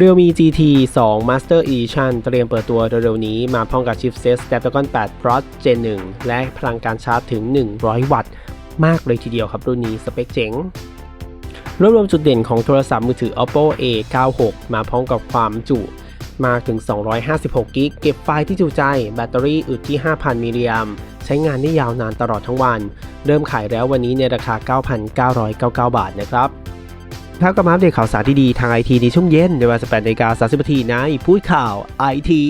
Realme GT 2 Master Edition เตรียมเปิดตัวเร็วๆนี้มาพร้อมกับชิปเซต Snapdragon 8 Plus Gen 1 และพลังการชาร์จถึง 100 วัตต์ มากเลยทีเดียวครับรุ่นนี้สเปคเจ๋งรวบรวมจุดเด่นของโทรศัพท์มือถือ Oppo A96 มาพร้อมกับความจุมากถึง 256 กิก เก็บไฟล์ที่จุใจ แบตเตอรี่อึดที่ 5,000 มิลลิแอมป์ใช้งานได้ยาวนานตลอดทั้งวัน เริ่มขายแล้ววันนี้ในราคา 9,999 บาทนะครับ ถ้ากับมาอัปเดตข่าวสารที่ดีทางไอทีในช่วงเย็นในเวลา18นาฬิกา30นาทีในพูดข่าวไอที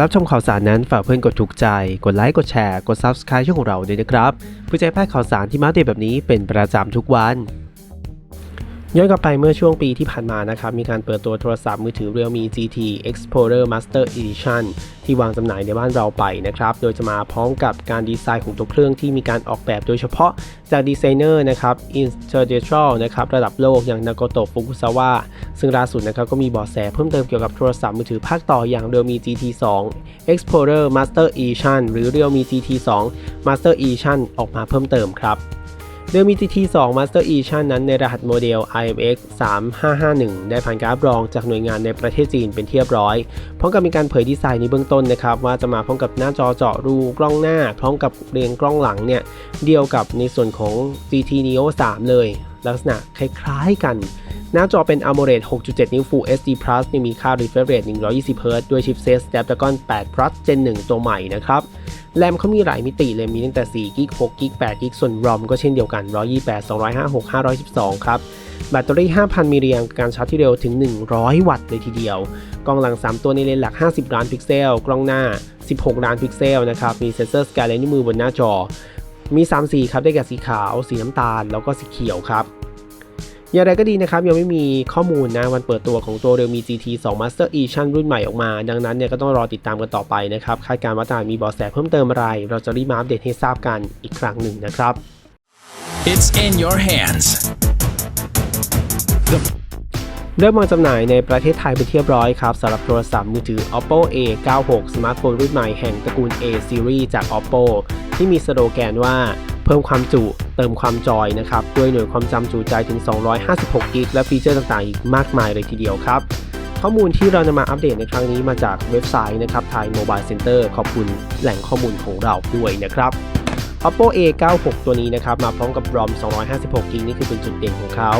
รับชมข่าวสารนั้นฝากเพื่อนกดถูกใจ กดไลค์ กดแชร์ กด Subscribe ช่องของเราด้วยนะครับ เพื่อจะให้พลาดข่าวสารที่มาเดตแบบนี้เป็นประจำทุกวัน ย้อนกลับไปเมื่อช่วงปีที่ผ่านมานะครับ มีการเปิดตัวโทรศัพท์มือถือ Realme GT Explorer Master Edition ที่วางจำหน่ายในบ้านเราไปนะครับ โดยจะมาพร้อมกับการดีไซน์ของตัวเครื่องที่มีการออกแบบโดยเฉพาะจากดีไซเนอร์นะครับ International นะครับระดับโลกอย่าง Nagoto Fukusawa ซึ่งล่าสุดนะครับก็มีบาะแสเพิ่มเติมเกี่ยวกับโทรศัพท์มือถือภาคต่ออย่าง Realme GT 2 Explorer Master Edition หรือ Realme GT 2 Master Edition ออกมาเพิ่มเติมครับ เดิมมี GT 2 Master Edition นั้นในรหัสโมเดล IMX 3551 ได้ผ่านการรับรองจากหน่วยงานในประเทศจีนเป็นที่เรียบร้อย พร้อมกับมีการเผยดีไซน์ในเบื้องต้นนะครับ ว่าจะมาพร้อมกับหน้าจอเจาะรูกล้องหน้า พร้อมกับเรียงกล้องหลังเนี่ย เดียวกับในส่วนของ GT Neo 3 เลย ลักษณะคล้ายๆกันหน้าจอเป็น AMOLED 6.7 นิ้ว Full HD Plus มีค่า refresh rate 120 Hz ด้วยชิปเซต Snapdragon 8 Plus Gen 1 ตัวใหม่นะครับ แรมเขามีหลายมิติเลยมีตั้งแต่4กิก6กิก8กิกส่วน ROM ก็เช่นเดียวกัน 128 256 512 ครับ แบตเตอรี่ 5,000 มิลลิแอมป์การชาร์จที่เร็วถึง 100 วัตต์เลยทีเดียว กล้องหลัง 3 ตัวในเลนส์หลัก 50 ล้านพิกเซล กล้องหน้า 16 ล้านพิกเซลนะครับ มีเซ็นเซอร์สแกนลนิ้วมือบนหน้าจอ มี 3 สีครับ ได้แก่สีขาว สีน้ำตาล แล้วก็สีเขียวครับ อย่างไรก็ดีนะครับ ยังไม่มีข้อมูลนะวันเปิดตัวของตัว Realme GT 2 Master Edition รุ่นใหม่ออกมา ดังนั้นเนี่ยก็ต้องรอติดตามกันต่อไปนะครับคาดการณ์ว่าจะมีเบาะแสเพิ่มเติมอะไร เราจะรีบมาอัปเดตให้ทราบกันอีกครั้งหนึ่งนะครับ It's in your hands. เริ่มวางจำหน่ายในประเทศไทยเป็นที่เรียบร้อยครับสำหรับโทรศัพท์มือถือ Oppo A96 สมาร์ทโฟนรุ่นใหม่แห่งตระกูล A Series จาก Oppo ที่มีสโลแกนว่า เพิ่มความจุ เติมความจอยนะครับ ด้วยหน่วยความจำจุใจถึง 256 กิกและฟีเจอร์ต่างๆ อีกมากมายเลยทีเดียวครับ ข้อมูลที่เราจะมาอัปเดตในครั้งนี้มาจากเว็บไซต์นะครับ Thai Mobile Center ขอบคุณแหล่งข้อมูลของเราด้วยนะครับ Oppo A96 ตัวนี้นะครับมาพร้อมกับ ROM 256 g b นี่คือเป็นจุดเด่นของเขา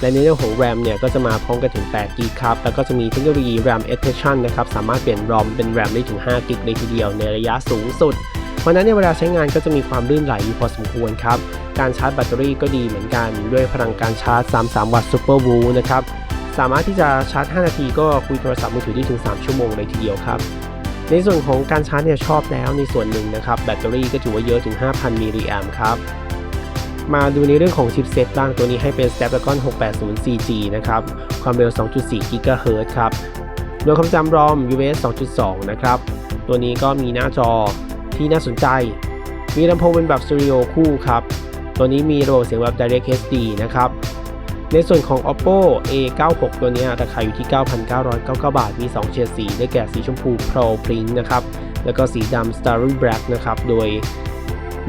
และในเรื่องของ RAM เนี่ยก็จะมาพร้อมกันถึง8 g b ครับ แล้วก็จะมีเทคโนโลยี RAM Extension นะครับ สามารถเปลี่ยน ROM เป็น RAM ได้ถึง 5 g b เลยทีเดียวในระยะสูงสุด เพราะฉะนั้นในเวลาใช้งานก็จะมีความลื่นไหลอยู่พอสมควรครับ การชาร์จแบตเตอรี่ก็ดีเหมือนกัน ด้วยพลังการชาร์จ 33 วัตต์ Super w o o นะครับสามารถที่จะชาร์จ 5 นาทีก็คุยโทรศัพท์มือถือได้ถึง 3 ชั่วโมงเลยทีเดียวครับ ในส่วนของการชาร์จเนี่ยชอบแล้วในส่วนหนึ่งนะครับแบตเตอรี่ก็ถือว่าเยอะถึง 5,000มิลลิแอมป์ครับมาดูในเรื่องของชิปเซตบ้างตัวนี้ให้เป็น Snapdragon 680 4G นะครับ ความเร็ว 2.4 GHz ครับ โดยความจำ ROM UFS 2.2 นะครับ ตัวนี้ก็มีหน้าจอที่น่าสนใจ มีลำโพงเป็นแบบสเตอริโอคู่ครับ ตัวนี้มีระบบเสียงแบบ Direct HD นะครับ ในส่วนของ Oppo A96 ตัวนี้ราคาอยู่ที่ 9,999 บาท มี 2 เฉดสีได้แก่สีชมพู Pro Pink นะครับ แล้วก็สีดำ Starry Black นะครับ โดย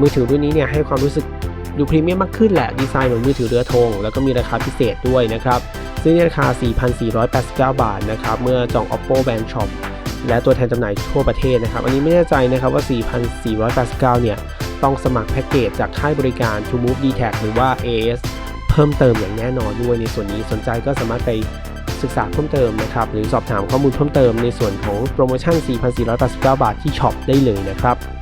มือถือรุ่นนี้เนี่ยให้ความรู้สึกดูพรีเมียมมากขึ้นแหละ ดีไซน์เหมือนมือถือเรือธงแล้วก็มีราคาพิเศษด้วยนะครับ ซึ่งในราคา 4,489 บาทนะครับ เมื่อจอง Oppo Band Shop และตัวแทนจำหน่ายทั่วประเทศนะครับ อันนี้ไม่แน่ใจนะครับว่า 4,489 เนี่ย ต้องสมัครแพ็กเกจจากค่ายบริการ To Move d t a c หรือว่า AS เพิ่มเติมอย่างแน่นอนด้วยในส่วนนี้สนใจก็สามารถไปศึกษาเพิ่มเติมนะครับ หรือสอบถามข้อมูลเพิ่มเติมในส่วนของโปรโมชั่น 4,489 บาทที่ช็อปได้เลยนะครับ